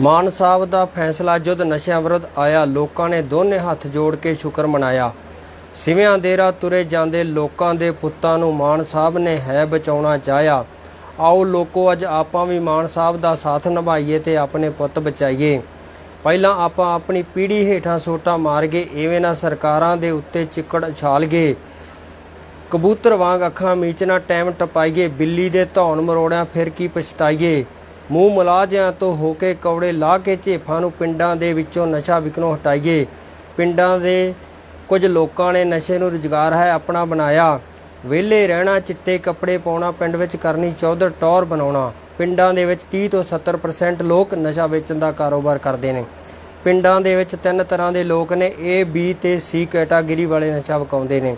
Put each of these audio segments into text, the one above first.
ਮਾਨ ਸਾਹਿਬ ਦਾ ਫੈਸਲਾ ਜੁਦ ਨਸ਼ਿਆਂ ਵਿਰੁੱਧ ਆਇਆ। ਲੋਕਾਂ ਨੇ ਦੋਨੇ ਹੱਥ ਜੋੜ ਕੇ ਸ਼ੁਕਰ ਮਨਾਇਆ। ਸਿਵਿਆਂ ਦੇਰਾ ਤੁਰੇ ਜਾਂਦੇ ਲੋਕਾਂ ਦੇ ਪੁੱਤਾਂ ਨੂੰ ਮਾਨ ਸਾਹਿਬ ਨੇ ਹੈ ਬਚਾਉਣਾ ਚਾਹਿਆ। ਆਓ ਲੋਕੋ, ਅੱਜ ਆਪਾਂ ਵੀ ਮਾਨ ਸਾਹਿਬ ਦਾ ਸਾਥ ਨਿਭਾਈਏ ਤੇ ਆਪਣੇ ਪੁੱਤ ਬਚਾਈਏ। ਪਹਿਲਾਂ ਆਪਾਂ ਆਪਣੀ ਪੀੜ੍ਹੀ ਹੇਠਾਂ ਸੋਟਾ ਮਾਰ ਗਏ ਐਵੇਂ ਨਾ ਸਰਕਾਰਾਂ ਦੇ ਉੱਤੇ ਚਿੱਕੜ ਉਛਾਲ ਗਏ ਕਬੂਤਰ ਵਾਂਗ ਅੱਖਾਂ ਮੀਚਣਾ ਟਾਈਮ ਟਪਾਈਏ, ਬਿੱਲੀ ਦੇ ਧੌਣ ਮਰੋੜਿਆਂ ਫਿਰ ਕੀ ਪਛਤਾਈਏ। ਮੂੰਹ ਮੁਲਾਜ਼ਿਆਂ ਤੋਂ ਹੋ ਕੇ ਕੌੜੇ ਲਾ ਕੇ ਝੇਫਾਂ ਨੂੰ ਪਿੰਡਾਂ ਦੇ ਵਿੱਚੋਂ ਨਸ਼ਾ ਵਿਕਣੋਂ ਹਟਾਈਏ। ਪਿੰਡਾਂ ਦੇ ਕੁਝ ਲੋਕਾਂ ਨੇ ਨਸ਼ੇ ਨੂੰ ਰੁਜ਼ਗਾਰ ਹੈ ਆਪਣਾ ਬਣਾਇਆ। ਵਿਹਲੇ ਰਹਿਣਾ, ਚਿੱਟੇ ਕੱਪੜੇ ਪਾਉਣਾ, ਪਿੰਡ ਵਿੱਚ ਕਰਨੀ ਚੌਧਰ ਟੌਰ ਬਣਾਉਣਾ। ਪਿੰਡਾਂ ਦੇ ਵਿੱਚ 30 ਤੋਂ 70% ਲੋਕ ਨਸ਼ਾ ਵੇਚਣ ਦਾ ਕਾਰੋਬਾਰ ਕਰਦੇ ਨੇ। ਪਿੰਡਾਂ ਦੇ ਵਿੱਚ ਤਿੰਨ ਤਰ੍ਹਾਂ ਦੇ ਲੋਕ ਨੇ, A, B ਤੇ C ਕੈਟਾਗਰੀ ਵਾਲੇ ਨਸ਼ਾ ਵਕਾਉਂਦੇ ਨੇ।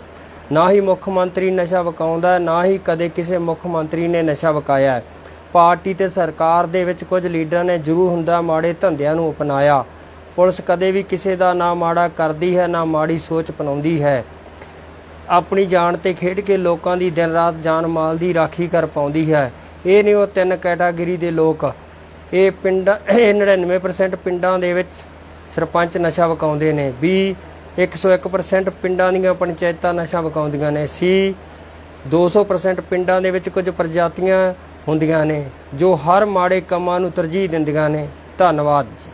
ਨਾ ਹੀ ਮੁੱਖ ਮੰਤਰੀ ਨਸ਼ਾ ਵਕਾਉਂਦਾ, ਨਾ ਹੀ ਕਦੇ ਕਿਸੇ ਮੁੱਖ ਮੰਤਰੀ ਨੇ ਨਸ਼ਾ ਵਕਾਇਆ। ਹੈ। ਪਾਰਟੀ ਤੇ ਸਰਕਾਰ ਦੇ ਵਿੱਚ ਕੁਝ ਲੀਡਰਾਂ ਨੇ ਜ਼ਰੂਰ ਹੁੰਦਾ ਮਾੜੇ ਧੰਦਿਆਂ ਨੂੰ ਅਪਣਾਇਆ। ਪੁਲਿਸ ਕਦੇ ਵੀ ਕਿਸੇ ਦਾ ਨਾ ਮਾੜਾ ਕਰਦੀ ਹੈ, ਨਾ ਮਾੜੀ ਸੋਚ ਅਪਣਾਉਂਦੀ ਹੈ। ਆਪਣੀ ਜਾਨ ਤੇ ਖੇਡ ਕੇ ਲੋਕਾਂ ਦੀ ਦਿਨ ਰਾਤ ਜਾਨ ਮਾਲ ਦੀ ਰਾਖੀ ਕਰ ਪਾਉਂਦੀ ਹੈ। ਇਹ ਨੇ ਉਹ ਤਿੰਨ ਕੈਟਾਗਰੀ ਦੇ ਲੋਕ। ਇਹ ਪਿੰਡ, ਇਹ 99% ਪਿੰਡਾਂ ਦੇ ਵਿੱਚ ਸਰਪੰਚ ਨਸ਼ਾ ਵਕਾਉਂਦੇ ਨੇ। ਵੀ 101% ਪਿੰਡਾਂ ਦੀਆਂ ਪੰਚਾਇਤਾਂ ਨਸ਼ਾ ਵਕਾਉਂਦੀਆਂ ਨੇ। ਸੀ 200% ਪਿੰਡਾਂ ਦੇ ਵਿੱਚ ਕੁਝ ਪ੍ਰਜਾਤੀਆਂ ਹੁੰਦੀਆਂ ਨੇ ਜੋ ਹਰ ਮਾੜੇ ਕੰਮਾਂ ਨੂੰ ਤਰਜੀਹ ਦਿੰਦੀਆਂ ਨੇ। ਧੰਨਵਾਦ ਜੀ।